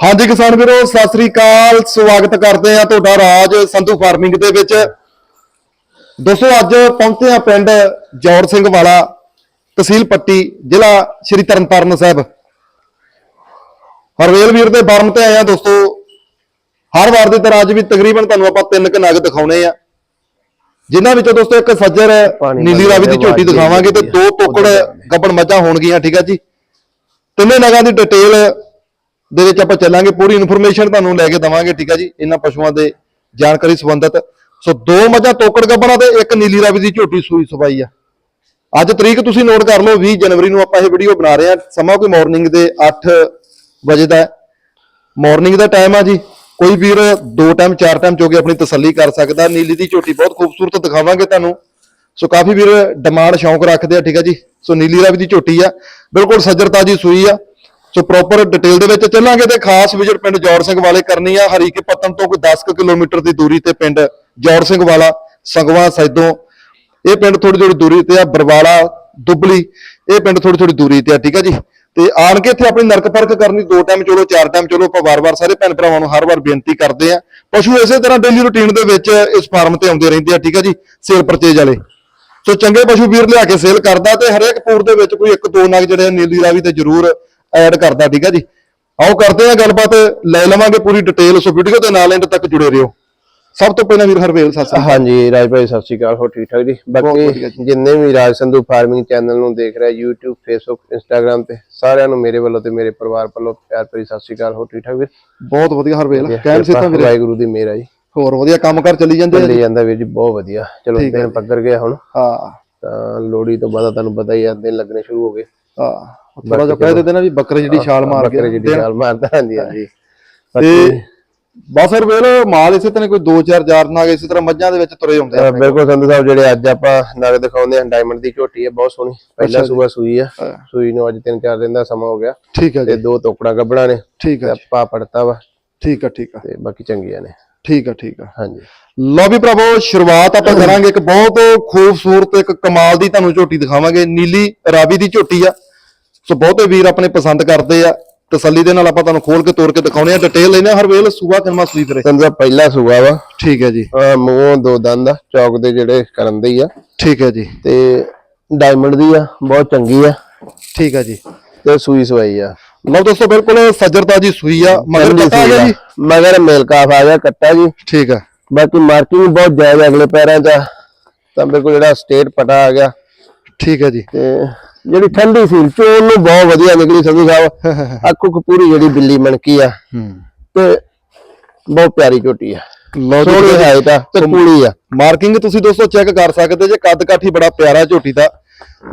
ਹਾਂਜੀ ਕਿਸਾਨ ਵੀਰੋ ਸਤਿ ਸ੍ਰੀ ਅਕਾਲ। ਸਵਾਗਤ ਕਰਦੇ ਆ ਤੁਹਾਡਾ ਰਾਜ ਸੰਧੂ ਫਾਰਮਿੰਗ ਦੇ ਵਿੱਚ। ਦੋਸਤੋ ਅੱਜ ਪਹੁੰਚੇ ਆ ਪਿੰਡ ਜੌਰ ਸਿੰਘ ਵਾਲਾ ਤਹਿਸੀਲ ਪੱਟੀ ਜ਼ਿਲ੍ਹਾ ਸ਼੍ਰੀ ਤਰਨਤਾਰਨ ਸਾਹਿਬ। ਹਰਵੇਲ ਵੀਰ ਦੇ ਫਾਰਮ ਤੇ ਆਏ ਆ ਦੋਸਤੋ। ਹਰ ਵਾਰ ਦੀ ਤਰ੍ਹਾਂ ਅੱਜ ਵੀ ਤਕਰੀਬਨ ਤੁਹਾਨੂੰ ਆਪਾਂ ਤਿੰਨ ਕੁ ਨਗ ਦਿਖਾਉਣੇ ਆ। ਜਿਨ੍ਹਾਂ ਵਿੱਚੋਂ ਦੋਸਤੋ ਇੱਕ ਸੱਜਰ ਨੀਲੀ ਰਾਵੀ ਦੀ ਝੋਟੀ ਦਿਖਾਵਾਂਗੇ ਤੇ ਦੋ ਟੋਕੜ ਗੱਬੜ ਮੱਝਾਂ ਹੋਣਗੀਆਂ ਠੀਕ ਆ ਜੀ। ਤਿੰਨੇ ਨਗਾਂ ਦੀ ਡਿਟੇਲ ਦੇ ਵਿੱਚ ਆਪਾਂ ਚੱਲਾਂਗੇ, ਪੂਰੀ ਇਨਫੋਰਮੇਸ਼ਨ ਤੁਹਾਨੂੰ ਲੈ ਕੇ ਦਵਾਂਗੇ, ਠੀਕ ਆ ਜੀ? ਇਹਨਾਂ ਪਸ਼ੂਆਂ ਦੇ ਜਾਣਕਾਰੀ ਸੰਬੰਧਤ। ਸੋ ਦੋ ਮੱਝਾਂ ਤੋਕੜ ਗੱਬਣਾ ਤੇ, ਇੱਕ ਨੀਲੀ ਰਾਵੀ ਦੀ ਝੋਟੀ ਸੂਈ ਸਵਾਈ ਆ। ਅੱਜ ਤਰੀਕ ਤੁਸੀਂ ਨੋਟ ਕਰ ਲਓ 20 ਜਨਵਰੀ ਨੂੰ ਆਪਾਂ ਇਹ ਵੀਡੀਓ ਬਣਾ ਰਹੇ ਹਾਂ ਸਮਾਂ ਕੋਈ ਮਾਰਨਿੰਗ ਦੇ 8 ਵਜੇ ਦਾ ਮਾਰਨਿੰਗ ਦਾ ਟਾਈਮ ਆ ਜੀ। ਕੋਈ ਵੀਰ ਦੋ ਟਾਈਮ ਚਾਰ ਟਾਈਮ ਚੋ ਕੇ ਆਪਣੀ ਤਸੱਲੀ ਕਰ ਸਕਦਾ। ਨੀਲੀ ਦੀ ਝੋਟੀ ਬਹੁਤ ਖੂਬਸੂਰਤ ਦਿਖਾਵਾਂਗੇ ਤੁਹਾਨੂੰ। ਸੋ ਕਾਫੀ ਵੀਰ ਡਿਮਾਂਡ ਸ਼ੌਂਕ ਰੱਖਦੇ ਆ, ਠੀਕ ਆ ਜੀ? ਸੋ ਨੀਲੀ ਰਾਵੀ ਦੀ ਝੋਟੀ ਆ। ਬਿਲਕੁਲ ਸੱਜਰਤਾ ਜੀ ਸੂਈ ਆ। ਸੋ ਪ੍ਰੋਪਰ ਡਿਟੇਲ ਦੇ ਵਿੱਚ ਚੱਲਾਂਗੇ ਤੇ ਖਾਸ ਵਿਜ਼ਿਟ ਪਿੰਡ ਜੌੜ ਸਿੰਘ ਵਾਲੇ ਕਰਨੀ ਆ। ਹਰੀਕੇ ਪੱਤਨ ਤੋਂ ਕੋਈ 10 ਕੁ ਕਿਲੋਮੀਟਰ ਦੀ ਦੂਰੀ ਤੇ ਪਿੰਡ ਜੌੜ ਸਿੰਘ ਵਾਲਾ, ਸੰਗਵਾ ਸੈਦੋਂ ਇਹ ਪਿੰਡ ਥੋੜੀ ਥੋੜੀ ਦੂਰੀ ਤੇ ਆ, ਬਰਵਾਲਾ, ਦੁਬਲੀ। ਇਹ ਪਿੰਡ ਥੋੜੀ ਥੋੜੀ ਦੂਰੀ ਤੇ ਆ, ਠੀਕ ਆ ਜੀ? ਤੇ ਆਣ ਕੇ ਇੱਥੇ ਆਪਣੀ ਨਰਕ ਪਰਖ ਕਰਨੀ, ਦੋ ਟਾਈਮ ਚਲੋ, ਚਾਰ ਟਾਈਮ ਚਲੋ, ਆਪਾਂ ਵਾਰ-ਵਾਰ ਸਾਰੇ ਭੈਣ ਭਰਾਵਾਂ ਨੂੰ ਹਰ ਵਾਰ ਬੇਨਤੀ ਕਰਦੇ ਆ। ਪਸ਼ੂ ਇਸੇ ਤਰ੍ਹਾਂ ਡੇਲੀ ਰੁਟੀਨ ਦੇ ਵਿੱਚ ਇਸ ਫਾਰਮ ਤੇ ਆਉਂਦੇ ਰਹਿੰਦੇ ਆ, ਠੀਕ ਆ ਜੀ? ਸੇਲ ਪਰਚੇਜ ਵਾਲੇ। ਸੋ ਚੰਗੇ ਪਸ਼ੂ ਵੀਰ ਲਿਆ ਕੇ ਸੇਲ ਕਰਦਾ ਤੇ ਹਰੇਕ ਪੂਰ ਦੇ ਵਿੱਚ ਕੋਈ ਇੱਕ ਦੋ ਨਗ ਜਿਹੜੇ ਨੀਲੀ ਰਾਵੀ ਤੇ ਜ਼ਰੂਰ ਐਡ ਕਰਦਾ ਠੀਕ ਆ ਜੀ? ਆਓ ਕਰਦੇ ਆ ਗੱਲਬਾਤ ਲੈ ਲਵਾਂਗੇ ਪੂਰੀ ਡਿਟੇਲ ਸੋ ਵੀਡੀਓ ਦੇ ਨਾਲ ਐਂਡ ਤੱਕ ਜੁੜੇ ਰਹੋ। ਸਭ ਤੋਂ ਪਹਿਲਾਂ ਵੀਰ ਹਰਵੇਲ ਸਤਿ ਸ੍ਰੀ ਅਕਾਲ। ਹਾਂਜੀ ਰਾਜ ਭਾਈ ਸਤਿ ਸ਼੍ਰੀ ਅਕਾਲ ਹੋ ਠੀਕ ਠਾਕ ਜੀ ਬਾਕੀ। ਜਿੰਨੇ ਵੀ ਰਾਜ ਸੰਧੂ ਫਾਰਮਿੰਗ ਚੈਨਲ ਨੂੰ ਦੇਖ ਰਹੇ YouTube Facebook Instagram ਤੇ ਸਾਰਿਆਂ ਨੂੰ ਮੇਰੇ ਵੱਲੋਂ ਤੇ ਮੇਰੇ ਪਰਿਵਾਰ ਵੱਲੋਂ ਪਿਆਰ ਭਰੀ ਸਤਿ ਸ਼੍ਰੀ ਅਕਾਲ ਹੋ ਠੀਕ ਠਾਕ ਵੀਰ? ਬਹੁਤ ਵਧੀਆ ਹਰਵੇਲ ਕਹਿਣ ਸੇ ਤਾਂ ਵੀਰੇ। ਵਾਹਿਗੁਰੂ ਦੀ ਮਿਹਰ ਆ ਜੀ। ਹੋਰ ਵਧੀਆ ਕੰਮ ਕਰ ਚੱਲੀ ਜਾਂਦੇ ਚੱਲੀ ਜਾਂਦਾ ਵੀਰ ਜੀ ਬਹੁਤ ਵਧੀਆ। ਚਲੋ ਦਿਨ ਪੱਕਰ ਗਿਆ ਹੁਣ। ਹਾਂ। ਤਾਂ ਲੋੜੀ ਤੋਂ ਬਾਅਦ ਤੁਹਾਨੂੰ ਪਤਾ ਹੀ ਆ ਦਿਨ ਲੱਗਣੇ ਸ਼ੁਰੂ ਹੋ ਗਏ। ਹਾਂ। ਥੋੜਾ ਜਿਹਾ ਕਹਿ ਦਿੰਦੇ ਨਾ ਵੀ ਬੱਕਰੇ ਜਿਹੜੀ ਛਾਲ ਮਾਰ ਗਿਆ ਬੱਕਰੇ ਜਿਹੜੀ ਗੱਲ ਮਾਰਦਾ ਹਾਂਜੀ ਹਾਂਜੀ। ਤੇ ਬਸ ਹਰਵੇਲ ਮਾਲ ਇਸੇ ਤਰ੍ਹਾਂ ਕੋਈ 2-4 ਜਾਰ ਨਾਗ ਇਸੇ ਤਰ੍ਹਾਂ ਮੱਝਾਂ ਦੇ ਵਿੱਚ ਤੁਰੇ ਹੁੰਦੇ ਆ ਬਿਲਕੁਲ ਸੰਧੂ ਸਾਹਿਬ ਜਿਹੜੇ ਅੱਜ ਆਪਾਂ ਨਗ ਦਿਖਾਉਂਦੇ ਆ ਡਾਇਮੰਡ ਦੀ ਝੋਟੀ ਹੈ ਬਹੁਤ ਸੋਹਣੀ। ਪਹਿਲਾ ਸੂਆ ਸੂਈ ਆ ਸੂਈ ਨੂੰ ਅੱਜ 3-4 ਦਿਨ ਦਾ ਸਮਾਂ ਹੋ ਗਿਆ। ਠੀਕ ਹੈ ਤੇ ਜੀ। ਦੋ ਟੋਕੜਾ ਗੱਬਣਾ ਨੇ ਠੀਕ ਹੈ ਪਾ ਪੜਤਾ ਵਾ। ਠੀਕ ਹੈ ਠੀਕ ਹੈ ਤੇ ਬਾਕੀ ਚੰਗੀਆਂ ਨੇ। ਠੀਕ ਹੈ ਠੀਕ ਹੈ ਹਾਂਜੀ। ਲਓ ਵੀ ਭਰਾਵੋ ਸ਼ੁਰੂਆਤ ਆਪਾਂ ਕਰਾਂਗੇ ਇੱਕ ਬਹੁਤ ਖੂਬਸੂਰਤ ਇੱਕ ਕਮਾਲ ਦੀ ਤੁਹਾਨੂੰ ਝੋਟੀ ਦਿਖਾਵਾਂਗੇ। ਨੀਲੀ ਰਾਵੀ ਦੀ ਝੋਟੀ ਆ। ਸੋ ਬਹੁਤੇ ਵੀਰ ਆਪਣੇ ਪਸੰਦ ਕਰਦੇ ਆ ਤਸੱਲੀ ਦੇ ਨਾਲ ਆਪਾਂ ਤੁਹਾਨੂੰ ਖੋਲ ਕੇ ਤੋੜ ਕੇ ਦਿਖਾਉਣੇ ਆ ਡਿਟੇਲ ਲੈਣੇ ਹਰ ਵੇਲੇ ਸੂਆ ਕਿੰਨਾ ਸੂਈ ਫਿਰੇ। ਸੰਧੂ ਸਾਹਿਬ ਪਹਿਲਾ ਸੂਆ ਵਾ। ਠੀਕ ਹੈ ਜੀ। ਮੂੰਹੋਂ ਦੋ ਦੰਦ ਆ ਚੌਕ ਦੇ ਜਿਹੜੇ ਕਰਨ ਦੇ ਆ। ਠੀਕ ਹੈ ਜੀ। ਤੇ ਡਾਇਮੰਡ ਦੀ ਆ ਬਹੁਤ ਚੰਗੀ ਆ। ਠੀਕ ਹੈ ਜੀ। ਤੇ ਸੂਈ ਸਵਾਈ ਆ। ਲਓ ਦੋਸਤੋ ਬਿਲਕੁਲ ਸੱਜਰਤਾ ਜੀ ਸੂਈ ਆ ਮਗਰ ਪਤਾ ਆ ਗਿਆ ਜੀ। ਮਗਰ ਮੇਲਕਾਫ ਆ ਗਿਆ ਕੱਟਾ ਜੀ। ਠੀਕ ਹੈ। ਬਾਕੀ ਮਾਰਕਿੰਗ ਬਹੁਤ ਜਾਇਜ਼ ਆ ਅਗਲੇ ਪੈਰਾਂ ਆ। ਤਾਂ ਬਿਲਕੁਲ ਜਿਹੜਾ ਸਟੇਟ ਪਟਾ ਆ ਗਿਆ। ਠੀਕ ਹੈ ਜੀ। ਤੇ ਜਿਹੜੀ ਠੰਡੀ ਸੀ ਚੋਣ ਨੂੰ ਬਹੁਤ ਵਧੀਆ ਨਿਕਲੀ ਸੰਧੂ ਸਾਹਿਬ। ਅੱਖੋਂ ਕਪੂਰੀ ਜਿਹੜੀ ਬਿੱਲੀ ਮਣਕੀ ਆ ਹੂੰ। ਤੇ ਬਹੁਤ ਪਿਆਰੀ ਝੋਟੀ ਆ। ਸੋਹਣੀ ਹਾਈਟ ਆ ਤੇ ਪੂਲੀ ਆ। ਮਾਰਕਿੰਗ ਤੁਸੀਂ ਦੋਸਤੋ ਚੈੱਕ ਕਰ ਸਕਦੇ ਜੇ ਕੱਦ ਕਾਠੀ ਬੜਾ ਪਿਆਰਾ ਝੋਟੀ ਦਾ।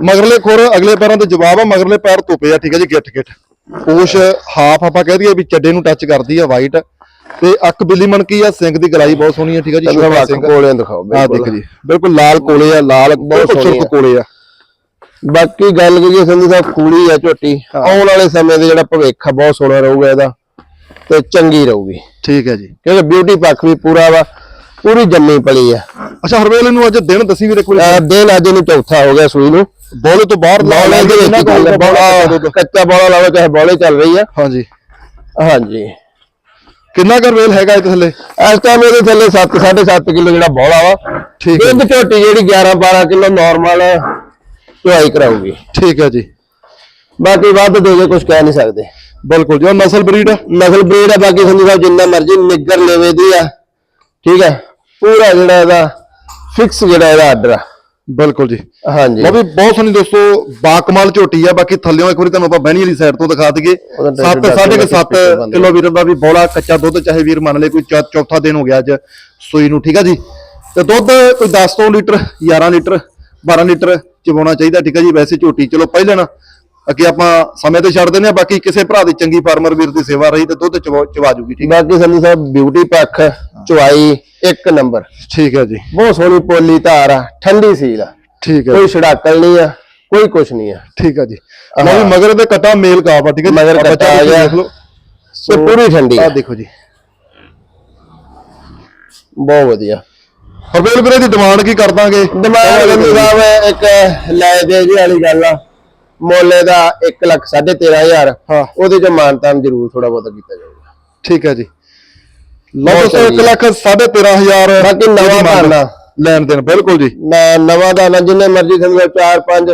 ਮਗਰਲੇ ਖੁਰ ਅਗਲੇ ਪੈਰਾਂ ਤੇ ਜਵਾਬ ਆ ਮਗਰਲੇ ਪੈਰ ਧੁੱਪੇ ਆ ਠੀਕ ਹੈ ਜੀ ਗਿੱਠ ਗਿੱਠ। ਪੂਛ ਹਾਫ ਆਪਾਂ ਕਹਿ ਦਈਏ ਵੀ ਚੱਡੇ ਨੂੰ ਟੱਚ ਕਰਦੀ ਆ ਵਾਈਟ ਤੇ ਅੱਖ ਬਿੱਲੀ ਮਣਕੀ ਆ ਸਿੰਘ ਦੀ ਗਲਾਈ ਬਹੁਤ ਸੋਹਣੀ ਆ ਠੀਕ ਹੈ ਜੀ ਸਿੰਘ। ਅੱਖ ਕੋਲਿਆਂ ਦਿਖਾਓ ਆ ਦੇਖ ਜੀ ਬਿਲਕੁਲ ਲਾਲ ਕੋਲੇ ਆ ਲਾਲ ਬਹੁਤ ਸੋਹਣੀ ਸੁਰਖ ਕੋਲੇ ਆ। ਬਾਕੀ ਗੱਲ ਕਰੀਏ ਸੰਧੂ ਸਾਹਿਬ ਕੂਲੀ ਆ ਝੋਟੀ। ਆਉਣ ਵਾਲੇ ਸਮੇਂ ਦੇ ਜਿਹੜਾ ਭਵਿੱਖ ਬਹੁਤ ਸੋਹਣਾ ਰਹੂਗਾ ਇਹਦਾ ਤੇ ਚੰਗੀ ਰਹੂਗੀ। ਠੀਕ ਹੈ ਜੀ। ਕਿਉਂਕਿ ਬਿਊਟੀ ਪੱਖ ਵੀ ਪੂਰਾ ਵਾ ਪੂਰੀ ਜੰਮੀ ਪਲੀ ਆ। ਅੱਛਾ ਹਰਵੇਲ ਨੂੰ ਅੱਜ ਦਿਨ ਦੱਸੀ ਵੀਰੇ ਕੋਈ ਦਿਨ ਅੱਜ ਨੂੰ ਚੌਥਾ ਹੋ ਗਿਆ ਸੂਈ ਨੂੰ। ਬੋਲੇ ਤੋਂ ਬਾਹਰ ਲਾ ਬੌਲੇ ਦੇ ਇਹਨਾਂ ਵਿੱਚ ਬੌਲਾ ਕੱਚਾ ਬੌਲਾ ਲਾਓ ਚਾਹੇ ਬੌਲੇ ਚੱਲ ਰਹੀ ਆ। ਹਾਂਜੀ। ਹਾਂਜੀ। ਕਿੰਨਾ ਕਰ ਵੇਲ ਹੈਗਾ ਇਹ ਥੱਲੇ? ਇਸ ਟਾਈਮ ਇਹਦੇ ਥੱਲੇ 7 7.5 ਕਿਲੋ ਜਿਹੜਾ ਬੌਲਾ ਵਾ। ਠੀਕ ਹੈ ਦੁੱਧ ਝੋਟੀ ਜਿਹੜੀ 11 12 ਕਿਲੋ ਨਾਰਮਲ ਚੁਆਈ ਕਰਾਊਗੀ। ਠੀਕ ਹੈ ਜੀ। ਬਾਕੀ ਵੱਧ ਦੇ ਕੇ ਕੁਝ ਕਹਿ ਨਹੀਂ ਸਕਦੇ। ਬਿਲਕੁਲ ਜੀ ਉਹ ਨਸਲ ਬਰੀਡ ਨਸਲ ਬਰੀਡ ਆ ਬਾਕੀ ਸੰਧੂ ਸਾਹਿਬ ਜਿੰਨਾ ਮਰਜ਼ੀ ਨਿੱਗਰ ਲੈਵੇ ਦੀ ਆ। ਠੀਕ ਹੈ ਪੂਰਾ ਜਿਹੜਾ ਇਹਦਾ ਫਿਕਸ ਜਿਹੜਾ ਇਹਦਾ ਆਰਡਰ ਆ। ਬਿਲਕੁਲ ਜੀ। ਹਾਂਜੀ। ਉਹ ਵੀ ਬਹੁਤ ਸੋਹਣੀ ਦੋਸਤੋ ਬਾਕਮਾਲ ਝੋਟੀ ਆ। ਬਾਕੀ ਥੱਲਿਓਂ ਇੱਕ ਵਾਰੀ ਤੁਹਾਨੂੰ ਆਪਾਂ ਬਹਿਣੀ ਵਾਲੀ ਸਾਈਡ ਤੋਂ ਦਿਖਾ ਦਈਏ। ਉਹਦਾ 7 ਡਾਕਟਰ 7.5 ਡਾਕਟਰ ਕਿਲੋ ਵੀਰ ਦਾ ਵੀ ਬੋਲਾ ਕੱਚਾ ਦੁੱਧ ਚਾਹੇ ਵੀਰ ਮੰਨ ਲੈ ਕੋਈ ਚੌਥਾ ਦਿਨ ਹੋ ਗਿਆ ਅੱਜ ਸੂਈ ਨੂੰ ਠੀਕ ਆ ਜੀ? ਤੇ ਦੁੱਧ ਕੋਈ 10 ਤੋਂ ਲੀਟਰ 11 ਲੀਟਰ 12 ਲੀਟਰ ਚਵਾਉਣਾ ਚਾਹੀਦਾ ਠੀਕ ਆ ਜੀ? ਵੈਸੇ ਝੋਟੀ ਚਲੋ ਪਹਿਲਾਂ ਅੱਗੇ ਆਪਾਂ ਸਮੇਂ ਤੇ ਛੱਡ ਦਿੰਦੇ ਆ ਬਾਕੀ ਕਿਸੇ ਭਰਾ ਦੀ ਚੰਗੀ ਫਾਰਮਰ ਵੀਰ ਦੀ ਸੇਵਾ ਰਹੀ ਤੇ ਦੁੱਧ ਚਵਾ ਜੂਗੀ ਠੀਕ ਬਾਕੀ ਸੰਧੂ ਸਾਹਿਬ ਬਿਊਟੀ ਪੱਖ ਚੁਆਈ ਇੱਕ ਨੰਬਰ। ਠੀਕ ਹੈ ਜੀ। ਬਹੁਤ ਸੋਹਣੀ ਪੋਲੀ ਧਾਰ ਆ ਠੰਡੀ ਸੀਲ ਆ। ਠੀਕ ਹੈ। ਕੋਈ ਛੜਾਕਲ ਨਹੀਂ ਆ ਕੋਈ ਕੁਛ ਨਹੀਂ ਆ। ਠੀਕ ਹੈ ਜੀ। ਵੀ ਮਗਰ ਦੇ ਕਟਾ ਮੇਲ ਕਾਪ ਆ ਠੀਕ ਹੈ ਮਗਰ ਕੱਟਾ ਆ। ਗਿਆ। ਦੇਖ ਲਓ। ਤੇ ਪੂਰੀ ਠੰਡੀ ਆ। ਦੇਖੋ ਜੀ। ਬਹੁਤ ਵਧੀਆ। ਹਰਵੇਲ ਵੀਰੇ ਦੀ ਡਿਮਾਂਡ ਕੀ ਕਰ ਦਾਂਗੇ? ਦਿਮਾਗ ਸੰਧੂ ਸਾਹਿਬ ਇੱਕ ਲੈ ਦੇ ਜੀ ਵਾਲੀ ਗੱਲ ਆ। ਮੁੱਲ ਇਹਦਾ 1 ਲੱਖ 13500 ਹਾਂ। ਉਹਦੇ ਚ ਮਾਨਤਾਨ ਜ਼ਰੂਰ ਥੋੜਾ ਬਹੁਤਾ ਕੀਤਾ ਜਾਊਗਾ। ਠੀਕ ਹੈ ਜੀ। ਲਓ ਦੋਸਤੋ 1 ਚੰਗੀ ਲੱਖ 13500 ਬਾਕੀ ਨਵਾਂ ਕਰਨਾ ਲੈਣ ਦੇਣ ਬਿਲਕੁਲ ਜੀ। ਮੈਂ ਨਵਾਂ ਦਾਣਾ ਜਿੰਨੇ ਮਰਜ਼ੀ ਸਮਝੋ 4 5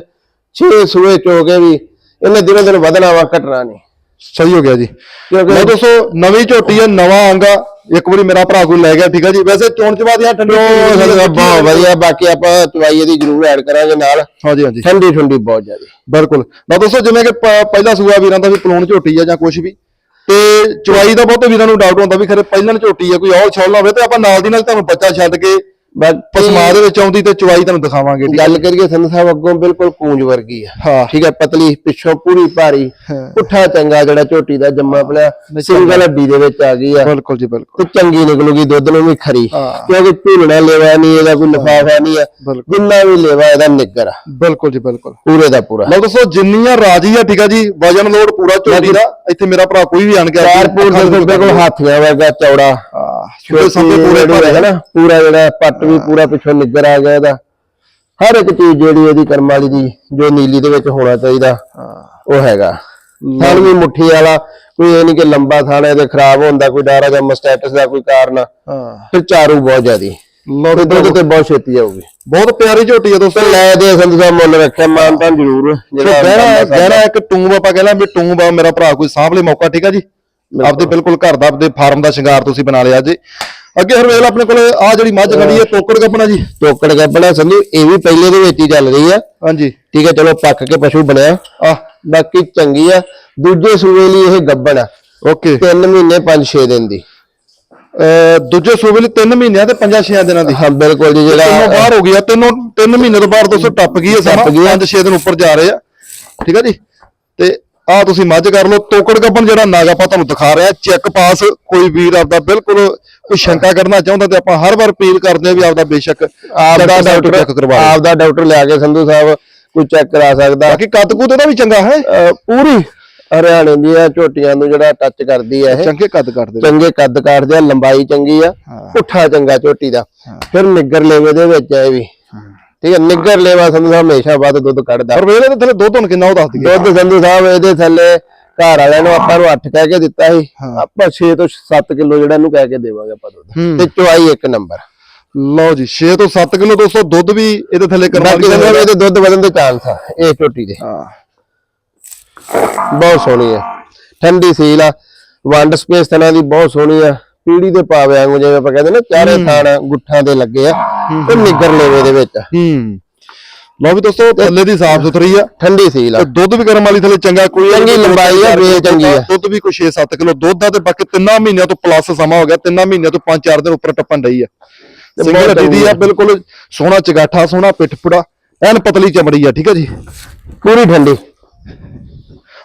6 ਸੂਏ ਚੋਕੇ ਵੀ ਇਹਨੇ ਦਿਨੋਂ ਦਿਨ ਵਧਣਾ ਵਾ ਘਟਣਾ ਨਹੀਂ। ਸਹੀ ਹੋ ਗਿਆ ਜੀ। ਲਓ ਦੋਸਤੋ ਨਵੀਂ ਝੋਟੀ ਹੈ ਨਵਾਂ ਆਂਗਾ। ਇੱਕ ਵਾਰੀ ਮੇਰਾ ਭਰਾ ਕੋਈ ਲੈ ਗਿਆ ਠੀਕ ਹੈ ਜੀ? ਵੈਸੇ ਚੋਣ ਚਵਾ ਦੀਆਂ ਠੰਡੀ ਬਹੁਤ ਵਧੀਆ ਬਾਕੀ ਆਪਾਂ ਚਵਾਈ ਇਹਦੀ ਜ਼ਰੂਰ ਐਡ ਕਰਾਂਗੇ ਨਾਲ। ਹਾਂਜੀ ਹਾਂਜੀ। ਠੰਡੀ ਠੰਡੀ ਬਹੁਤ ਜ਼ਿਆਦਾ। ਬਿਲਕੁਲ। ਨਾ ਦੋਸਤੋ ਜਿਵੇਂ ਕਿ ਪਹਿਲਾ ਸੂਆ ਵੀਰਾਂ ਦਾ ਵੀ ਪਲੂਣ ਝੋਟੀ ਆ ਜਾਂ ਕੁਝ ਵੀ ਤੇ ਚਵਾਈ ਦਾ ਬਹੁਤੇ ਵੀਰਾਂ ਨੂੰ ਡਾਊਟ ਹੁੰਦਾ ਵੀ ਖਰੇ ਪਹਿਲਾਂ ਝੋਟੀ ਆ ਕੋਈ ਔਲ ਛੋਲ ਨਾ ਹੋਵੇ ਤੇ ਆਪਾਂ ਨਾਲ ਦੀ ਨਾਲ ਤੁਹਾਨੂੰ ਬੱਚਾ ਛੱਡ ਕੇ ਬਾਕੀ ਪਸਮਾ ਦੇ ਵਿੱਚ ਆਉਂਦੀ ਤੇ ਚਵਾਈ ਤੁਹਾਨੂੰ ਦਿਖਾਵਾਂਗੇ ਠੀਕ ਗੱਲ ਕਰੀਏ ਸੰਧੂ ਸਾਹਿਬ ਅੱਗੋਂ ਬਿਲਕੁਲ ਕੂੰਜ ਵਰਗੀ ਆ। ਹਾਂ। ਠੀਕ ਹੈ ਪਤਲੀ ਪਿੱਛੋਂ ਪੂਰੀ ਭਾਰੀ ਹਾਂ। ਪੁੱਠਾ ਚੰਗਾ ਜਿਹੜਾ ਝੋਟੀ ਦਾ ਜੰਮਾ ਆਪਣਾ ਸਿੰਗਲ ਹੱਡੀ ਦੇ ਵਿੱਚ ਆ ਗਈ ਆ। ਬਿਲਕੁਲ ਜੀ ਬਿਲਕੁਲ। ਤੇ ਚੰਗੀ ਨਿਕਲੂਗੀ ਦੁੱਧ ਨੂੰ ਵੀ ਖਰੀ। ਹਾਂ। ਕਿਉਂਕਿ ਢੂਲਣਾ ਲੈਵਾ ਨਹੀਂ ਇਹਦਾ ਕੋਈ ਲਫਾਫਾ ਨਹੀਂ ਆ। ਬਿਲਕੁਲ। ਜਿੰਨਾ ਵੀ ਲੈਵਾ ਇਹਦਾ ਨਿੱਗਰ ਆ। ਬਿਲਕੁਲ ਜੀ ਬਿਲਕੁਲ। ਪੂਰੇ ਦਾ ਪੂਰਾ। ਲਓ ਦੋਸਤੋ ਜਿੰਨੀਆਂ ਰਾਜੀ ਆ ਠੀਕ ਆ ਜੀ ਵਜਨ ਲੋਡ ਪੂਰਾ ਝੋਟੀ ਦਾ ਇੱਥੇ ਮੇਰਾ ਭਰਾ ਕੋਈ ਵੀ ਆਣ ਕੇ ਚਾਰ ਪੂਰ ਦੇ ਬਿਲਕੁਲ ਹੱਥੀਆਂ ਵਰਗਾ ਚੌੜਾ। ਛੋਟੇ ਸੰਦੇ ਪੂਰੇ ਭਰੇ ਹੈ ਨਾ ਪੂਰਾ ਜਿਹੜਾ ਪੱਟ ਵੀ ਪੂਰਾ ਪਿੱਛੋਂ ਨਿੱਗਰ ਆ ਗਿਆ ਇਹਦਾ। ਹਰ ਇੱਕ ਚੀਜ਼ ਜਿਹੜੀ ਇਹਦੀ ਕਰਮ ਵਾਲੀ ਦੀ ਜੋ ਨੀਲੀ ਦੇ ਵਿੱਚ ਹੋਣਾ ਚਾਹੀਦਾ ਉਹ ਹੈਗਾ। ਥਣ ਵੀ ਮੁੱਠੀ ਵਾਲਾ ਕੋਈ ਇਹ ਨਹੀਂ ਕਿ ਲੰਬਾ ਥਣ ਇਹਦੇ ਖਰਾਬ ਹੁੰਦਾ ਕੋਈ ਡਾਰਾ ਜਾਂ ਮਸਟੈਟਸ ਦਾ ਕੋਈ ਕਾਰਨ ਹਾਂ। ਫਿਰ ਚਾਰੂ ਬਹੁਤ ਜ਼ਿਆਦੀ। ਤੇ ਦੁੱਧ ਤੇ ਬਹੁਤ ਛੇਤੀ ਆਊਗੀ। ਬਹੁਤ ਪਿਆਰੀ ਝੋਟੀ ਆ ਦੋਸਤੋ। ਲੈ ਦੇ ਸੰਧੂ ਸਾਹਿਬ ਮੁੱਲ ਰੱਖਿਆ ਮਾਨ ਤਾਂ ਜ਼ਰੂਰ ਜਿਹੜਾ ਗਹਿਣਾ ਇੱਕ ਟੂਬ ਆਪਾਂ ਕਹਿੰਦਾ ਵੀ ਟੂਬ ਆ ਮੇਰਾ ਭਰਾ ਕੋਈ ਲੇ ਮੌਕਾ ਠੀਕ ਆ ਜੀ? ਆਪਦੇ ਬਿਲਕੁਲ ਘਰ ਦਾ ਆਪਦੇ ਫਾਰਮ ਦਾ ਸ਼ਿੰਗਾਰ ਤੁਸੀਂ ਬਣਾ ਲਿਆ ਜੀ। ਅੱਗੇ ਹਰਵੇਲ ਆਪਣੇ ਕੋਲ ਆ ਜਿਹੜੀ ਮੱਝ ਖੜੀ ਹੈ ਟੋਕੜ ਗੱਪਣਾ ਜੀ। ਟੋਕੜ ਗੱਬਣਾ ਸੰਧੂ ਇਹ ਵੀ ਪਹਿਲੇ ਦੇ ਵਿੱਚ ਹੀ ਚੱਲ ਰਹੀ ਆ। ਹਾਂਜੀ। ਠੀਕ ਹੈ ਚਲੋ ਪੱਕ ਕੇ ਪਸ਼ੂ ਬਣਿਆ। ਆ ਬਾਕੀ ਚੰਗੀ ਆ। ਦੂਜੇ ਸੂਏ ਲਈ ਇਹ ਗੱਬਣ ਆ। ਓਕੇ। 3 ਮਹੀਨੇ 5-6 ਦਿਨ ਦੀ। ਦੂਜੇ ਸੂਬੇ ਲਈ 3 ਮਹੀਨਿਆਂ ਤੇ 5-6 ਦਿਨਾਂ ਦੀ। ਹਾਂ ਬਿਲਕੁਲ ਜੀ ਤਿੰਨੋਂ ਜਿਹੜਾ ਬਾਹਰ ਹੋ ਗਿਆ ਤਿੰਨੋਂ 3 ਮਹੀਨੇ ਤੋਂ ਬਾਅਦ ਦੋਸਤੋ ਟੱਪ ਗਈ ਹੈ ਹੈ। 5-6 ਦਿਨ ਉੱਪਰ ਜਾ ਰਹੇ ਆ। ਠੀਕ ਆ ਜੀ? ਤੇ ਆ ਤੁਸੀਂ ਮੱਝ ਕਰ ਲਓ ਤੋਕੜ ਗੱਪਣ ਜਿਹੜਾ ਨਾਗ ਆਪਾਂ ਤੁਹਾਨੂੰ ਦਿਖਾ ਰਹੇ ਚੈੱਕ ਪਾਸ ਕੋਈ ਵੀਰ ਆਪਦਾ ਬਿਲਕੁਲ ਕੋਈ ਸ਼ੰਕਾ ਕਰਨਾ ਚਾਹੁੰਦਾ ਤੇ ਆਪਾਂ ਹਰ ਵਾਰ ਅਪੀਲ ਕਰਦੇ ਆ ਵੀ ਆਪਦਾ ਬੇਸ਼ੱਕ ਆਪ ਦਾ ਡਾਕਟਰ ਚੈੱਕ ਕਰਵਾ ਲਓ। ਆਪ ਦਾ ਡਾਕਟਰ ਲਿਆ ਕੇ ਸੰਧੂ ਸਾਹਿਬ ਕੋਈ ਚੈੱਕ ਕਰਾ ਸਕਦਾ। ਬਾਕੀ ਕੱਦ ਕੁੱਦ ਇਹਦਾ ਵੀ ਚੰਗਾ ਹੈ। ਪੂਰੀ। ਹਰਿਆਣੇ ਦੀਆਂ ਝੋਟੀਆਂ ਨੂੰ ਜਿਹੜਾ ਟੱਚ ਕਰਦੀ ਹੈ ਇਹ। ਚੰਗੇ ਕੱਦ ਕੱਟਦੇ। ਚੰਗੇ ਕੱਦ ਕਾਠਦੇ ਆ ਲੰਬਾਈ ਚੰਗੀ ਆ। ਪੁੱਠਾ ਚੰਗਾ ਝੋਟੀ ਦਾ। ਫਿਰ ਨਿੱਗਰ ਲੇਵੇ ਦੇ ਵਿੱਚ ਆ ਇਹ ਵੀ। ਠੀਕ ਹੈ ਨਿੱਗਰ ਲੇਵਾ ਸੰਧੂ ਸਾਹਿਬ ਹਮੇਸ਼ਾ ਵੱਧ ਦੁੱਧ ਕੱਢਦਾ। ਪਰ ਵੇਲੇ ਦੇ ਥੱਲੇ ਦੁੱਧ ਹੁਣ ਕਿੰਨਾ ਉਹ ਦੱਸ ਦਈਏ ਦੁੱਧ ਸੰਧੂ ਸਾਹਿਬ ਇਹਦੇ ਥੱਲੇ ਘਰ ਵਾਲਿਆਂ ਨੂੰ ਆਪਾਂ ਨੂੰ 8 ਕਹਿ ਕੇ ਦਿੱਤਾ ਸੀ। ਆਪਾਂ 6 ਤੋਂ 7 ਕਿਲੋ ਜਿਹੜਾ ਇਹਨੂੰ ਕਹਿ ਕੇ ਦੇਵਾਂਗੇ ਆਪਾਂ ਦੁੱਧ। ਹੂੰ। ਤੇ ਚੁਆਈ ਇੱਕ ਨੰਬਰ। ਲਓ ਜੀ 6 ਤੋਂ 7 ਕਿਲੋ ਦੋਸਤੋ ਦੁੱਧ ਵੀ ਇਹਦੇ ਥੱਲੇ ਬਾਕੀ ਕਰਵਾਲੀ ਸੰਧੂ ਸਾਹਿਬ ਇਹਦੇ ਦੁੱਧ ਵਧਣ ਦੇ ਚਾਂਸ ਆ ਇਹ ਝੋਟੀ ਦੇ। ਹਾਂ। ਬਹੁਤ ਸੋਹਣੀ ਆ ਠੰਡੀ ਸੀਲ ਆ ਵੰਡ ਸਪੇਸ ਤਨਾਂ ਦੀ ਬਹੁਤ ਸੋਹਣੀ ਆ। ਪੀੜੀ ਦੇ ਪਾਵੇ ਵਾਂਗੂ ਜਿਵੇਂ ਆਪਾਂ ਕਹਿੰਦੇ ਨਾ ਚਾਰੇ ਥਾਣ ਗੁੱਠਾਂ ਦੇ ਲੱਗੇ ਆ ਤੇ ਨਿੱਗਰ ਲੇਵੇ ਦੇ ਵਿੱਚ। ਹੂੰ। ਲਓ ਵੀ ਦੋਸਤੋ ਥੱਲੇ ਦੀ ਸਾਫ਼ ਸੁਥਰੀ ਆ। ਠੰਡੀ ਸੀਲ ਆ। ਦੁੱਧ ਵੀ ਗਰਮ ਵਾਲੀ ਥੱਲੇ ਚੰਗਾ ਕੋਈ ਚੰਗੀ ਲੰਬਾਈ ਆ, ਵੇਲ ਚੰਗੀ ਆ। ਦੁੱਧ ਵੀ ਕੋਈ 6-7 ਕਿਲੋ ਦੁੱਧ ਆ ਤੇ ਬਾਕੀ ਤਿੰਨਾਂ ਮਹੀਨਿਆਂ ਤੋਂ ਪਲੱਸ ਸਮਾਂ ਹੋ ਗਿਆ ਤਿੰਨਾਂ ਮਹੀਨਿਆਂ ਤੋਂ 5-4 ਦਿਨ ਉੱਪਰ ਟੱਪਣ ਡਈ ਆ। ਸਿੰਗਲ ਬਹੁਤ ਹੱਡੀ ਦੀ ਆ। ਬਿਲਕੁਲ ਸੋਹਣਾ ਚਗਾਠਾ ਸੋਹਣਾ ਪਿੱਠ ਪੁੜਾ ਐਨ ਪਤਲੀ ਚਮੜੀ ਆ ਠੀਕ ਆ ਜੀ? ਪੂਰੀ ਠੰਡੀ।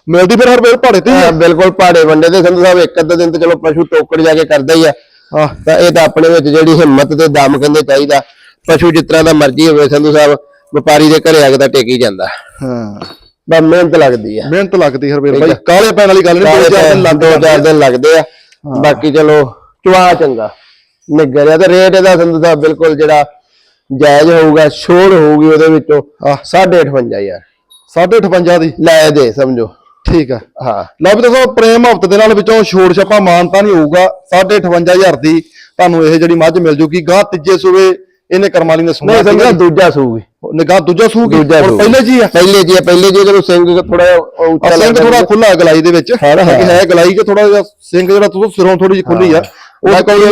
ਮਿਲਦੀ ਫਿਰ ਹਰ ਵੇਲ ਭਾੜੇ ਤੇ ਹੀ ਹਾਂ, ਬਿਲਕੁਲ ਪਹਾੜੇ ਵੰਡੇ ਤੇ ਸੰਧੂ ਸਾਹਿਬ ਇੱਕ ਅੱਧਾ ਦਿਨ ਤੇ ਚਲੋ ਪਸ਼ੂ ਟੋਕੜ ਜਾ ਕੇ ਕਰਦਾ ਹੀ ਆ। ਆ ਤਾਂ ਇਹ ਤਾਂ ਆਪਣੇ ਵਿੱਚ ਜਿਹੜੀ ਹਿੰਮਤ ਤੇ ਦਮ ਕਹਿੰਦੇ ਚਾਹੀਦਾ। ਪਸ਼ੂ ਜਿਸ ਤਰ੍ਹਾਂ ਦਾ ਮਰਜ਼ੀ ਹੋਵੇ ਸੰਧੂ ਸਾਹਿਬ ਵਪਾਰੀ ਦੇ ਘਰੇ ਆ ਕੇ ਤਾਂ ਟੇਕੀ ਜਾਂਦਾ। ਹਾਂ। ਬਸ ਮਿਹਨਤ ਲੱਗਦੀ ਆ। ਮਿਹਨਤ ਲੱਗਦੀ ਹਰ ਵੇਲ। ਭਾਈ ਕਾਲੇ ਪੈਣ ਵਾਲੀ ਗੱਲ ਨਹੀਂ ਦੋ ਚਾਰ ਦਿਨ ਲੱਗ ਦੋ ਚਾਰ ਦਿਨ ਲੱਗਦੇ ਆ। ਬਾਕੀ ਚਲੋ ਚਵਾ ਚੰਗਾ। ਨਿੱਗਰ ਆ ਤੇ ਰੇਟ ਇਹਦਾ ਸੰਧੂ ਸਾਹਿਬ ਬਿਲਕੁਲ ਜਿਹੜਾ ਜਾਇਜ਼ ਹੋਊਗਾ ਛੋੜ ਹੋਊਗੀ ਉਹਦੇ ਵਿੱਚੋਂ ਆਹ। 5.5 ਯਾਰ 58 ਦੀ। ਲੈ ਦੇ ਸਮਝੋ। ਠੀਕ ਆ। ਹਾਂ। ਲਓ ਵੀ ਦੱਸੋ ਪ੍ਰੇਮ ਹਫ਼ਤੇ ਦੇ ਨਾਲ ਵਿੱਚੋਂ ਛੋੜ ਛਾਪਾ ਮਾਨਤਾ ਨਹੀਂ ਹੋਊਗਾ 58500 ਦੀ ਤੁਹਾਨੂੰ ਇਹ ਜਿਹੜੀ ਮੱਝ ਮਿਲ ਜੂਗੀ ਗਾਂ ਤੀਜੇ ਸੂਵੇ ਇਹਨੇ ਕਰਮਾਲੀ ਨੇ ਨਹੀਂ ਸੁਣਿਆ ਸਮਝਾ ਦੂਜਾ ਸੂਗੀ। ਨਿਗਾਹ ਦੂਜਾ ਸੂਗੀ? ਔਰ ਸੂਗੀ। ਪਹਿਲੇ ਜੀ ਆ। ਪਹਿਲੇ ਜੀ ਆ, ਪਹਿਲੇ ਜੀ ਜਦੋਂ ਸਿੰਘ ਥੋੜਾ ਉੱਚਾ ਸਿੰਘ ਲੱਗਦਾ ਥੋੜਾ ਖੁੱਲਾ ਗਲਾਈ ਦੇ ਵਿੱਚ। ਹੈ ਗਲਾਈ ਕਿ ਥੋੜਾ ਜਿਹਾ ਸਿੰਘ ਜਿਹੜਾ ਤੁਸੀਂ ਸਿਰੋਂ ਥੋੜੀ ਜਿਹੀ ਖੁੱਲੀ ਆ। ਉਹ ਬਾਕੀ ਕੌਲੀ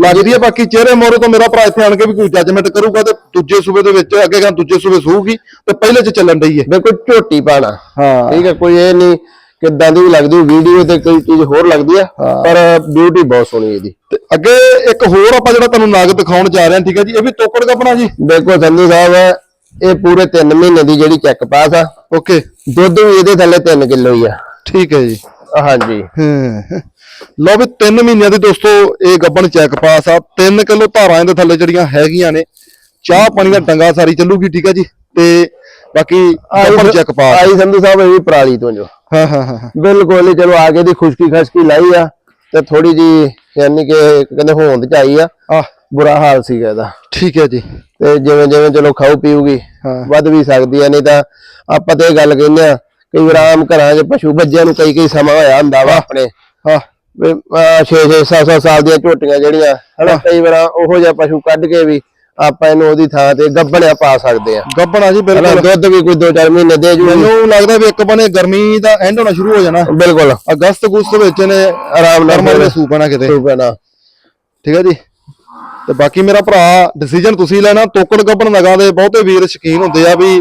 ਲੱਗਦੀ ਆ ਬਾਕੀ ਚਿਹਰੇ ਮੋਰੇ ਤੋਂ ਮੇਰਾ ਭਰਾ ਇੱਥੇ ਆਣ ਕੇ ਵੀ ਕੋਈ ਜੱਜਮੈਂਟ ਕਰੂਗਾ ਤੇ ਦੂਜੇ ਸੂਬੇ ਦੇ ਵਿੱਚ ਅੱਗੇ ਗਾਂ ਦੂਜੇ ਸੂਬੇ ਸੂਗੀ ਤੇ ਪਹਿਲੇ ਚ ਚੱਲਣ ਡਈ ਹੈ ਬਿਲਕੁਲ ਝੋਟੀ ਪਾਣਾ। ਹਾਂ। ਠੀਕ ਹੈ ਕੋਈ ਇਹ ਨਹੀਂ ਕਿੱਦਾਂ ਦੀ ਲੱਗਦੀ ਵੀਡੀਓ ਤੇ ਕੋਈ ਚੀਜ਼ ਹੋਰ ਲੱਗਦੀ ਆ ਪਰ ਬਿਊਟੀ ਬਹੁਤ ਸੋਹਣੀ ਇਹਦੀ। ਤੇ ਅੱਗੇ ਇੱਕ ਹੋਰ ਆਪਾਂ ਜਿਹੜਾ ਤੁਹਾਨੂੰ ਨਾਗ ਦਿਖਾਉਣ ਜਾ ਰਹੇ ਹਾਂ ਠੀਕ ਹੈ ਜੀ ਇਹ ਵੀ ਤੋਕੜ ਕੱਪਣਾ ਜੀ? ਦੇਖੋ ਸੰਧੂ ਸਾਹਿਬ ਇਹ ਪੂਰੇ 3 ਮਹੀਨੇ ਦੀ ਜਿਹੜੀ ਚੈੱਕ ਪਾਸ ਆ ਓਕੇ। ਦੁੱਧ ਵੀ ਇਹਦੇ ਥੱਲੇ 3 ਕਿਲੋ ਹੀ ਆ। ਠੀਕ ਹੈ ਜੀ। ਹਾਂਜੀ। ਹਾਂ। ਲਓ ਵੀ 3 ਮਹੀਨਿਆਂ ਦੀ ਦੋਸਤੋ ਇਹ ਗੱਬਣ ਚੈੱਕ ਪਾਸ ਆ। 3 ਕਿਲੋ ਧਾਰਾਂ ਇਹਦੇ ਥੱਲੇ ਜਿਹੜੀਆਂ ਹੈਗੀਆਂ ਨੇ। ਚਾਹ ਪਾਣੀ ਦਾ ਡੰਗਾ ਸਾਰੀ ਚੱਲੂਗੀ ਠੀਕ ਹੈ ਜੀ? ਤੇ ਬਾਕੀ ਗੱਬਣ ਚੈੱਕ ਪਾਸ ਆਈ ਸੰਧੂ ਸਾਹਿਬ ਇਹ ਵੀ ਪਰਾਲੀ ਤੋਂ ਜੋ। ਹਾਂ ਹਾਂ ਹਾਂ। ਬਿਲਕੁਲ ਹੀ ਚਲੋ ਆਗੇ ਦੀ ਖੁਸ਼ਕੀ ਖਸ਼ਕੀ ਲਾਈ ਆ। ਤੇ ਥੋੜੀ ਜੀ ਯਾਨੀ ਕਿ ਕਹਿੰਦੇ ਹੋਂਦ ਚ ਆਈ ਆ। ਬੁਰਾ ਹਾਲ ਸੀਗਾ ਇਹਦਾ। ਠੀਕ ਹੈ ਜੀ। ਤੇ ਜਿਵੇਂ ਜਿਵੇਂ ਚਲੋ ਖਾਊ ਪੀਊਗੀ। ਵੱਧ ਵੀ ਸਕਦੀ ਆ ਨਹੀਂ ਤਾਂ ਆਪਾਂ ਤੇ ਇਹ ਗੱਲ ਕਹਿੰਦੇ ਆ ਕਈ ਵਾਰ ਆਮ ਘਰਾਂ 'ਚ ਪਸ਼ੂ ਬੱਜਿਆਂ ਨੂੰ ਕਈ ਕਈ ਸਮਾਂ ਹੋਇਆ ਹੁੰਦਾ ਵਾ ਆਪਣੇ। ਹਾਂ। 6 6 7 7 ਸਾਲ ਦੀਆਂ ਝੋਟੀਆਂ ਜਿਹੜੀਆਂ ਹਨਾ ਕਈ ਵਾਰ ਉਹੋ ਜਿਹਾ ਪਸ਼ੂ ਕੱਢ ਕੇ ਵੀ ਆਪਾਂ ਇਹਨੂੰ ਉਹਦੀ ਥਾਂ ਤੇ ਗੱਭਣਿਆ ਪਾ ਸਕਦੇ ਆ ਗੱਬਣਾ ਜੀ ਬਿਲਕੁਲ। ਦੁੱਧ ਵੀ ਕੋਈ 2-4 ਮਹੀਨੇ ਦੇ ਜੂ ਮੈਨੂੰ ਲੱਗਦਾ ਵੀ ਇੱਕ ਬਨੇ ਗਰਮੀ ਦਾ ਐਂਡ ਹੋਣਾ ਸ਼ੁਰੂ ਹੋ ਜਾਣਾ। ਬਿਲਕੁਲ। ਅਗਸਤ ਅਗਸਤ ਵਿੱਚ ਨੇ ਆਰਾਮ ਨਾਲ ਕਰਮਾਂ ਦੇ ਸੂਪ ਪੈਣਾ ਕਿਤੇ ਸੂਪਣਾ ਠੀਕ ਹੈ ਜੀ। ਤੇ ਬਾਕੀ ਮੇਰਾ ਭਰਾ ਡਿਸੀਜਨ ਤੁਸੀਂ ਲੈਣਾ ਤੋਕੜ ਗੱਬਣ ਨਗਾਂ ਦੇ ਬਹੁਤੇ ਵੀਰ ਸ਼ਕੀਨ ਹੁੰਦੇ ਆ ਵੀ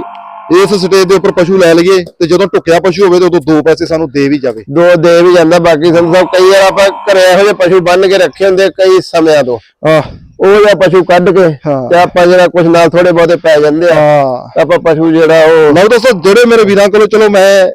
ਇਸ ਸਟੇਜ ਦੇ ਉੱਪਰ ਪਸ਼ੂ ਲੈ ਲਈਏ ਤੇ ਜਦੋਂ ਟੁੱਕਿਆ ਪਸ਼ੂ ਹੋਵੇ ਤੇ ਉਦੋਂ ਦੋ ਪੈਸੇ ਸਾਨੂੰ ਦੇ ਵੀ ਜਾਵੇ। ਦੋ ਦੇ ਵੀ ਜਾਂਦਾ ਬਾਕੀ ਸੰਤ ਸਾਹਿਬ ਕਈ ਵਾਰ ਆਪਾਂ ਘਰੇ ਇਹੋ ਜਿਹੇ ਪਸ਼ੂ ਬੰਨ ਕੇ ਰੱਖੇ ਹੁੰਦੇ ਕਈ ਸਮਿਆਂ ਤੋਂ। ਆਹ। ਉਹ ਜਿਹਾ ਪਸ਼ੂ ਕੱਢ ਕੇ। ਤੇ ਆਪਾਂ ਜਿਹੜਾ ਕੁਝ ਨਾਲ ਥੋੜੇ ਬਹੁਤੇ ਪੈ ਜਾਂਦੇ ਆ। ਆਪਾਂ ਪਸ਼ੂ ਜਿਹੜਾ ਉਹ ਲਓ ਦੋਸਤੋ ਜਿਹੜੇ ਮੇਰੇ ਵੀਰਾਂ ਕੋਲੋਂ ਚਲੋ ਮੈਂ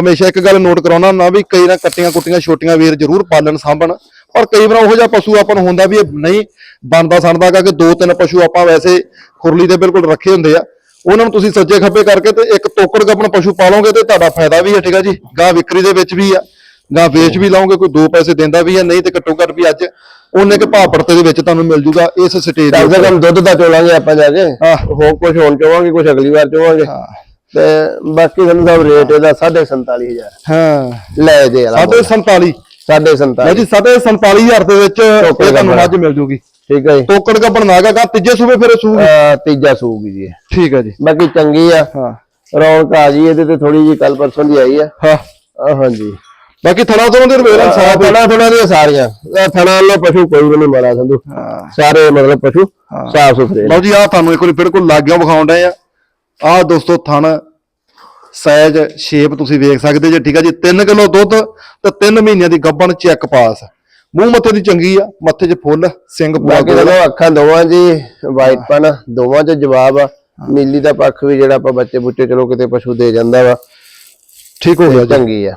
ਹਮੇਸ਼ਾ ਇੱਕ ਗੱਲ ਨੋਟ ਕਰਾਉਣਾ ਨਾ ਵੀ ਕਈ ਨਾ ਕੱਟੀਆਂ ਕੁੱਟੀਆਂ ਛੋਟੀਆਂ ਵੀਰ ਜ਼ਰੂਰ ਪਾਲਣ ਸਾਂਭਣ ਪਰ ਕਈ ਵਾਰ ਉਹੋ ਜਿਹਾ ਪਸ਼ੂ ਆਪਾਂ ਨੂੰ ਹੁੰਦਾ ਵੀ ਇਹ ਨਹੀਂ ਬਣਦਾ ਸੰਦਾ ਕਿ ਦੋ ਤਿੰਨ ਪਸ਼ੂ ਆਪਾਂ ਵੈਸੇ ਖੁਰਲੀ ਦੇ ਬਿਲਕੁਲ ਰੱਖੇ ਹੁੰਦੇ ਆ। ਉਹਨਾਂ ਨੂੰ ਤੁਸੀਂ ਸੱਜੇ ਖੱਬੇ ਕਰਕੇ ਤੇ ਇੱਕ ਤੋਕੜ ਗੱਪਣ ਪਸ਼ੂ ਪਾਲੋਗੇ ਤੇ ਤੁਹਾਡਾ ਫਾਇਦਾ ਵੀ ਹੈ ਠੀਕ ਹੈ ਜੀ? ਗਾਂ ਵਿਕਰੀ ਦੇ ਵਿੱਚ ਵੀ ਆ ਗਾਂ ਵੇਚ ਵੀ ਲਾਓਗੇ ਕੋਈ ਦੋ ਪੈਸੇ ਦਿੰਦਾ ਵੀ ਹੈ ਨਹੀਂ ਤੇ ਘੱਟੋ ਘੱਟ ਵੀ ਅੱਜ ਉਹਨੇ ਕਿ ਭਾਅ ਪੜਤੇ ਦੇ ਵਿੱਚ ਤੁਹਾਨੂੰ ਮਿਲ ਜੂਗਾ ਇਸ ਸਟੇਜ ਦੇ ਸੇ ਉੱਪਰ। ਕਮ ਦੁੱਧ ਦਾ ਚੋਲਾਂਗੇ ਆਪਾਂ ਜਾ ਕੇ। ਹੋਰ ਕੁਝ ਹੋਣ ਚਾਹਾਂਗੇ ਕੁਝ ਅਗਲੀ ਵਾਰ ਚਾਹਾਂਗੇ ਤੇ ਬਾਕੀ ਸਾਨੂੰ ਸਭ ਰੇਟ ਇਹਦਾ 47500 ਹਾਂ। ਲੈ ਜੇ ਸਾਢੇ 47 ਸਾਡੇ ਲਓ 47 ਜੀ ਸਾਢੇ 47000 ਦੇ ਵਿੱਚ ਇਹ ਤੁਹਾਨੂੰ ਮੱਝ ਮਿਲ ਜੂਗੀ। ਠੀਕ ਹੈ ਜੀ। ਟੋਕੜ ਕਾ ਬਣਾਗਾ ਗਾ ਤੀਜੇ ਸੂਬੇ ਫਿਰ ਸੂ ਅਹ ਤੀਜਾ ਸੂਗੀ ਜੀ ਇਹ। ਠੀਕ ਹੈ ਜੀ। ਬਾਕੀ ਚੰਗੀ ਆ। ਹਾਂ। ਰੌਣਕ ਆ ਗਈ ਇਹਦੇ ਤੇ ਥੋੜੀ ਜੀ ਕੱਲ ਪਰਸੋਂ ਦੀ ਆਈ ਆ। ਹਾਂ। ਆਹ ਹਾਂਜੀ। ਬਾਕੀ ਥਣਾ ਤੋਂ ਦੇ ਰਵੇਲਾ ਸਾਫ਼ ਥਣਾ ਥਣਾ ਦੀਆਂ ਸਾਰੀਆਂ। ਇਹ ਥਣਾ ਵਾਲਾ ਪਸ਼ੂ ਕੋਈ ਵੀ ਨਹੀਂ ਮਾਰਾ ਸੰਧੂ। ਸਾਰੇ ਮਤਲਬ ਪਸ਼ੂ ਸਾਫ਼ ਸੁਥਰੇ ਲਓ ਜੀ ਆ ਤੁਹਾਨੂੰ ਇੱਕ ਵਾਰੀ ਬਿਲਕੁਲ ਲੱਗਿਆ ਵਿਖਾਉਣ ਡਏ ਆ। ਆ ਦੋਸਤੋ ਥਣ ਸਾਈਜ਼ ਸ਼ੇਪ ਤੁਸੀਂ ਵੇਖ ਸਕਦੇ ਜੇ ਠੀਕ ਆ ਜੀ? 3 ਕਿਲੋ ਦੁੱਧ ਤੇ 3 ਮਹੀਨਿਆਂ ਦੀ ਗੱਬਣ ਚੈੱਕ ਪਾਸ ਮੂੰਹ ਮੱਥੇ ਦੀ ਚੰਗੀ ਆ ਮੱਥੇ 'ਚ ਫੁੱਲ ਸਿੰਘ ਬਾਕੀ ਗੋਲ ਜਦੋਂ ਅੱਖਾਂ ਦੋਵਾਂ ਜੀ ਵਾਈਟ ਪਨ ਦੋਵਾਂ ਚ ਜਵਾਬ ਆ। ਨੀਲੀ ਦਾ ਪੱਖ ਵੀ ਜਿਹੜਾ ਆਪਾਂ ਬੱਚੇ ਬੁੱਚੇ ਚਲੋ ਕਿਤੇ ਪਸ਼ੂ ਦੇ ਜਾਂਦਾ ਵਾ। ਠੀਕ ਹੋ ਗਿਆ ਜੀ। ਚੰਗੀ ਆ।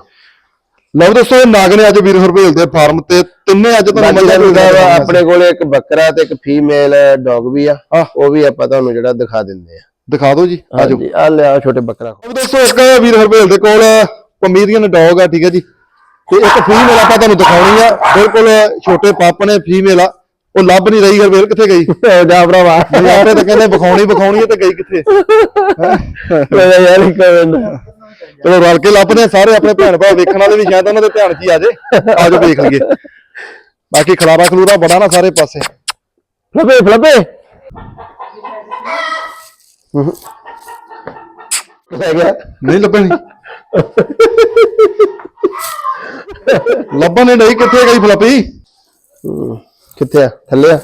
ਲਓ ਦੋਸਤੋ ਨਾਗ ਨੇ ਅੱਜ ਵੀਰ ਹਰਪੇਲ ਦੇ ਫਾਰਮ ਤੇ। ਤਿੰਨੇ ਅੱਜ ਤੁਹਾਨੂੰ ਸਾਹਿਬ ਦਿਖਾਉਣੀਆਂ ਸੀ। ਆਪਣੇ ਕੋਲੇ ਇੱਕ ਬੱਕਰਾ ਤੇ ਇੱਕ ਫੀਮੇਲ ਡੌਗ ਵੀ ਆ। ਆਹ। ਉਹ ਵੀ ਆਪਾਂ ਤੁਹਾਨੂੰ ਜਿਹੜਾ ਦਿਖਾ ਦਿੰਦੇ ਆ। ਦਿਖਾ ਦਿਓ ਜੀ ਆਜੋ ਹਾਂਜੀ ਆ ਲਿਆ ਛੋਟੇ ਬੱਕਰਾ ਉਹ ਦੋਸਤੋ ਇੱਕ ਵੀਰ ਹਰਪੇਲ ਦੇ ਕੋਲ ਪਮੀਰੀਅਨ ਡੌਗ ਆ ਠੀਕ ਹੈ ਜੀ। ਤੇ ਇੱਕ ਫੀਮੇਲ ਆਪਾਂ ਤੁਹਾਨੂੰ ਦਿਖਾਉਣੀ ਆ। ਬਿਲਕੁਲ ਛੋਟੇ ਪਾਪ ਨੇ ਫੀਮੇਲ ਆ। ਉਹ ਲੱਭ ਨਹੀਂ ਰਹੀ ਹਰਪੇਲ ਕਿੱਥੇ ਗਈ? ਜਾ ਭਰਾਵਾ। ਆਪੇ ਤਾਂ ਕਹਿੰਦੇ ਵਿਖਾਉਣੀ ਵਿਖਾਉਣੀ ਤੇ ਗਈ ਕਿੱਥੇ? ਮੇਰਾ ਯਾਰ ਇੱਕ ਚਲੋ ਰਲ ਕੇ ਲੱਭਦੇ ਆ ਸਾਰੇ ਆਪਣੇ ਭੈਣ ਭਰਾ। ਵੇਖਣ ਵਾਲੇ ਵੀ ਸ਼ਾਇਦ ਉਹਨਾਂ ਦੇ ਧਿਆਨ 'ਚ ਹੀ ਆ ਜੇ। ਆਜੋ ਵੇਖ ਲਈਏ। ਬਾਕੀ ਖਲਾਰਾ ਖਲੂਰਾ ਬੜਾ ਨਾ ਸਾਰੇ ਪਾਸੇ। ਫਲਪੇ ਫਲਪੇ ਲੈ ਗਿਆ। ਨਹੀਂ ਲੱਭਣੀ। ਲੱਭਣ ਨਹੀਂ ਕਿੱਥੇ ਗਈ ਫਲੱਪੀ? ਕਿੱਥੇ ਆ? ਥੱਲੇ ਆ।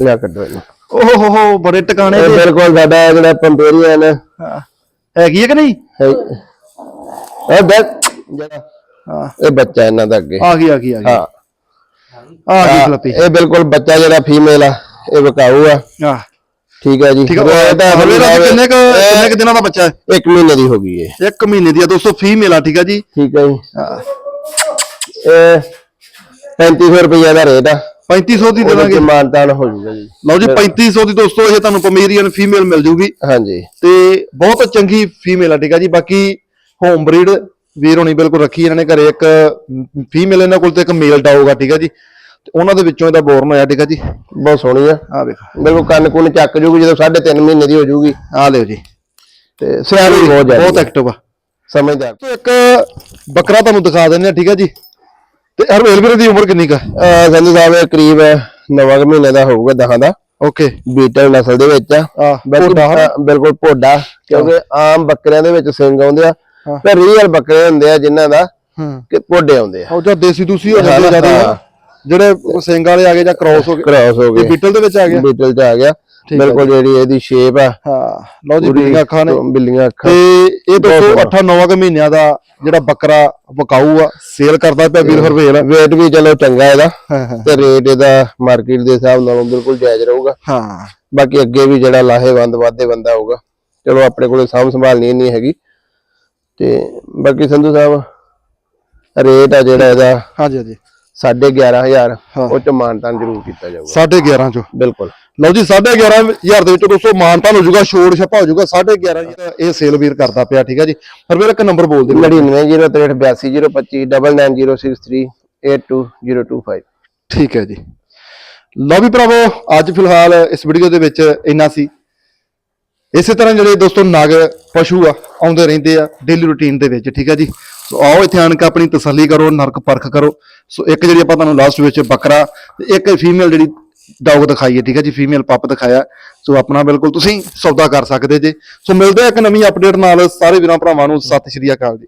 ਲਿਆ ਕੱਢੋ ਇਹਨੂੰ। ਓਹ ਹੋ ਹੋ ਬੜੇ ਟਿਕਾਣੇ ਇਹ ਤੇ। ਬਿਲਕੁਲ ਸਾਡਾ ਇਹ ਜਿਹੜਾ ਪੰਪੇਰੀਅਨ ਹੈ ਹੈਗੀ ਹੈ। ਕਿ ਨਹੀਂ? ਇਹ ਬੈਕ ਜਿਹੜਾ ਹਾਂ। ਇਹ ਬੱਚਾ ਇਹਨਾਂ ਦਾ ਅੱਗੇ। ਆ ਗਈ ਆ ਗਈ ਆ ਗਈ। ਹਾਂ। ਆ ਗਈ ਫਲੱਪੀ। ਇਹ ਬਿਲਕੁਲ ਬੱਚਾ ਜਿਹੜਾ ਫੀਮੇਲ ਆ ਇਹ ਵਿਕਾਊ ਆ। ਆ ਠੀਕ ਹੈ ਜੀ। ਠੀਕ ਆ ਇਹ ਤਾਂ ਹਰਵੇਰਾ ਦੀ ਕਿੰਨੇ ਕੁ ਕਿੰਨੇ ਕੁ ਦਿਨਾਂ ਦਾ ਬੱਚਾ ਹੈ? ਇੱਕ ਮਹੀਨੇ ਦੀ ਹੋ ਗਈ ਹੈ। ਇੱਕ ਮਹੀਨੇ ਦੀ ਆ ਦੋਸਤੋ ਫੀਮੇਲ ਆ ਠੀਕ ਆ ਜੀ? ਠੀਕ ਹੈ ਜੀ। ਹਾਂ। ਇਹ 3500 ਰੁਪਏ ਦਾ ਰੇਟ ਆ। 3500 ਦੀ ਦੇਵਾਂਗੇ। ਮਾਨਤਾਨ ਹੋ ਜਾਊਗਾ ਜੀ। ਲਓ ਜੀ 3500 ਦੀ ਦੋਸਤੋ ਇਹ ਤੁਹਾਨੂੰ ਪਮੇਰੀਅਨ ਫੀਮੇਲ ਮਿਲ ਜੂਗੀ। ਹਾਂਜੀ। ਤੇ ਬਹੁਤ ਚੰਗੀ ਫੀਮੇਲ ਆ ਠੀਕ ਆ ਜੀ। ਬਾਕੀ ਹੋਮ ਬਰੀਡ ਵੀਰ ਹੋਣੀ ਬਿਲਕੁਲ ਰੱਖੀ ਇਹਨਾਂ ਨੇ ਘਰੇ ਇੱਕ ਫੀਮੇਲ ਇਹਨਾਂ ਕੋਲ ਤੇ ਇੱਕ ਮੇਲ ਡੌਗ ਆ ਠੀਕ ਆ ਜੀ। ਤੇ ਉਹਨਾਂ ਦੇ ਵਿੱਚੋਂ ਇਹਦਾ ਬੋਰਨ ਹੋਇਆ ਠੀਕ ਆ ਜੀ? ਬਹੁਤ ਸੋਹਣੀ ਆ। ਆ ਵੇਖ। ਬਿਲਕੁਲ ਕੰਨ ਕੁੰਨ ਚੱਕ ਜੂਗੀ ਜਦੋਂ 3.5 ਮਹੀਨੇ ਦੀ ਹੋ ਜੂਗੀ। ਆ ਲਿਓ ਜੀ। ਤੇ ਸਿਆਣੀ ਬਹੁਤ ਜ਼ਿਆਦਾ ਬਹੁਤ ਐਕਟਿਵ ਆ। ਸਮਝਦਾਰ। ਤੇ ਇੱਕ ਬੱਕਰਾ ਤੁਹਾਨੂੰ ਦਿਖਾ ਦਿੰਦੇ ਆ ਠੀਕ ਆ ਜੀ? ਤੇ ਹਰਵੇਲ ਵੀਰ ਦੀ ਉਮਰ ਕਿੰਨੀ ਕਾ ਸੰਧੂ ਸਾਹਿਬ ਇਹ ਕਰੀਬ 9 ਮਹੀਨੇ ਦਾ ਹੋਊਗਾ ਦਹਾਂ ਦਾ। ਓਕੇ। ਬੀਟਲ ਨਸਲ ਦੇ ਵਿੱਚ ਆ। ਬਿਲਕੁਲ ਭੋਡਾ ਕਿਉਂਕਿ ਆਮ ਬੱਕਰਿਆਂ ਦੇ ਵਿੱਚ ਸਿੰਗ ਆਉਂਦੇ ਆ। ਤੇ ਰੀਅਲ ਬੱਕਰੇ ਹੁੰਦੇ ਆ ਜਿਨ੍ਹਾਂ ਦਾ ਹੂੰ। ਕਿ ਭੋਡੇ ਆਉਂਦੇ ਆ। ਉਹ ਜਾਂ ਦੇਸੀ ਦੂਸੀ ਹੋ ਜਾਂਦੇ ਜ਼ਿਆਦਾ। ਜਿਹੜੇ ਸਿੰਘ ਵਾਲੇ ਆ ਗਏ ਜਾਂ ਕ੍ਰਾਸ ਹੋ ਗਏ? ਕ੍ਰਾਸ ਹੋ ਗਏ। ਬੀਟਲ ਦੇ ਵਿੱਚ ਆ ਗਿਆ? ਬੀਟਲ ਚ ਆ ਗਿਆ। ਬਿਲਕੁਲ ਜਿਹੜੀ ਇਹਦੀ ਸ਼ੇਪ ਆ ਹਾਂ। ਲਓ ਜੀ ਬਿੱਲੀਆਂ ਅੱਖਾਂ ਨੇ। ਬਿੱਲੀਆਂ ਅੱਖਾਂ। ਤੇ ਇਹ ਦੋਸਤੋ ਬਹੁਤ 8-9 ਕੁ ਮਹੀਨਿਆਂ ਦਾ ਜਿਹੜਾ ਬੱਕਰਾ ਵਕਾਊ ਆ ਸੇਲ ਕਰਦਾ ਪਿਆ ਵੀਰ ਹਰਵੇਲ? Weight ਵੀ ਚਲੋ ਚੰਗਾ ਇਹਦਾ। ਤੇ ਰੇਟ ਇਹਦਾ ਮਾਰਕੀਟ ਦੇ ਹਿਸਾਬ ਨਾਲੋਂ ਬਿਲਕੁਲ ਜਾਇਜ਼ ਰਹੂਗਾ। ਹਾਂ। ਬਾਕੀ ਅੱਗੇ ਵੀ ਜਿਹੜਾ ਲਾਹੇਵੰਦ ਵਾਧੇ ਬੰਦਾ ਹੋਊਗਾ ਚਲੋ ਆਪਣੇ ਕੋਲੇ ਸਾਂਭ ਸੰਭਾਲਣੀ ਨਹੀਂ ਹੈਗੀ। ਤੇ ਬਾਕੀ ਸੰਧੂ ਸਾਹਿਬ ਰੇਟ ਆ ਜਿਹੜਾ ਇਹਦਾ। ਹਾਂਜੀ ਹਾਂਜੀ। 11500 ਹਾਂ। ਉਹ ਚ ਮਾਨਤਾਨ ਜ਼ਰੂਰ ਕੀਤਾ ਜਾਊਗਾ। 11.5 ਚੋਂ? ਬਿਲਕੁਲ। ਲਓ ਜੀ 11500 ਦੇ ਵਿੱਚ ਦੋਸਤੋ ਮਾਨਤਾਨ ਹੋ ਜਾਊਗਾ ਛੋੜ ਛਪਾ ਹੋ ਜਾਊਗਾ 11.5 ਜੀ ਤਾਂ ਇਹ ਸੇਲ ਵੀਰ ਕਰਦਾ ਪਿਆ ਠੀਕ ਹੈ ਜੀ? ਹਰਵੇਲ ਇੱਕ ਨੰਬਰ ਬੋਲ ਦਿਓ 9903829025 ਠੀਕ ਹੈ ਜੀ। ਲਓ ਵੀ ਭਰਾਵੋ ਅੱਜ ਫਿਲਹਾਲ ਇਸ ਵੀਡੀਓ ਦੇ ਵਿੱਚ ਇੰਨਾ ਸੀ। ਇਸੇ ਤਰ੍ਹਾਂ ਜਿਹੜੇ ਦੋਸਤੋ ਨਗ ਪਸ਼ੂ ਆ ਆਉਂਦੇ ਰਹਿੰਦੇ ਆ ਡੇਲੀ ਰੁਟੀਨ ਦੇ ਵਿੱਚ ਠੀਕ ਹੈ ਜੀ? ਸੋ ਆਓ ਇੱਥੇ ਆਣ ਕੇ ਆਪਣੀ ਤਸੱਲੀ ਕਰੋ, ਨਰਕ ਪਰਖ ਕਰੋ। ਸੋ ਇੱਕ ਜਿਹੜੀ ਆਪਾਂ ਤੁਹਾਨੂੰ ਲਾਸਟ ਵਿੱਚ ਬੱਕਰਾ, ਤੇ ਇੱਕ ਫੀਮੇਲ ਜਿਹੜੀ ਡੌਗ ਦਿਖਾਈ ਹੈ, ਠੀਕ ਹੈ ਜੀ ਫੀਮੇਲ ਪੱਪ ਦਿਖਾਇਆ। ਸੋ ਆਪਣਾ ਬਿਲਕੁਲ ਤੁਸੀਂ ਸੌਦਾ ਕਰ ਸਕਦੇ ਜੇ। ਸੋ ਮਿਲਦੇ ਆ ਇੱਕ ਨਵੀਂ ਅਪਡੇਟ ਨਾਲ। ਸਾਰੇ ਵੀਰਾਂ ਭਰਾਵਾਂ ਨੂੰ ਸਤਿ ਸ਼੍ਰੀ ਅਕਾਲ ਜੀ।